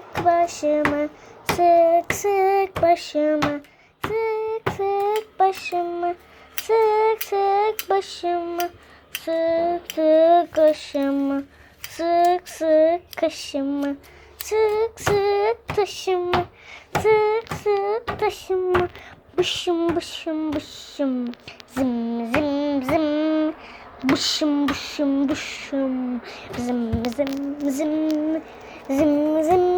sık başıma, sık sık başıma, sık sık başıma, sık sık başıma, sık sık başıma, sık sık kaşıma, sık sık taşıma, sık sık taşıma, bışım bışım bışım, zim zim zim. Bışım bışım bışım zim zim zim zim zim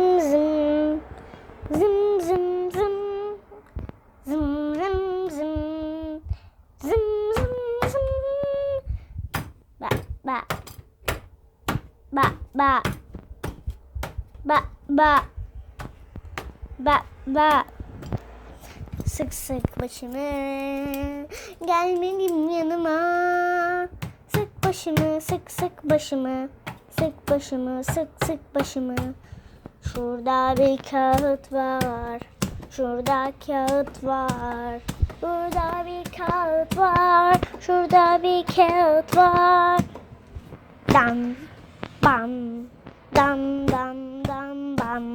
ba ba. Ba ba. Ba ba. Sık sık başımı Gel benim yanıma. Sık başımı sık sık başımı Sık başımı sık sık başımı Şurada bir kağıt var. Şurada kağıt var. Burada bir kağıt var. Şurada bir kağıt var. Dam bam dam dam dam bam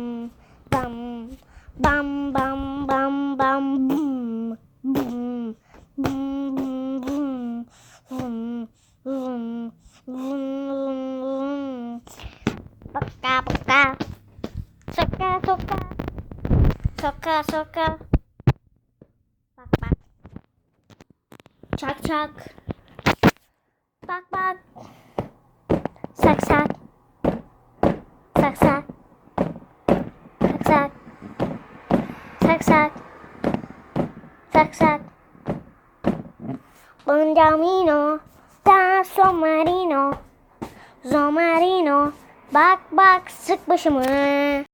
dam bam bam bam bam bum bum bum bum bum vum vum vum vum Soka soka soka soka soka soka bak bak çak çak bak bak sak sak Saksak. Saksak. Saksak. Saksak. Bonjamino. Da somarino. Zomarino. Bak bak sık başımı.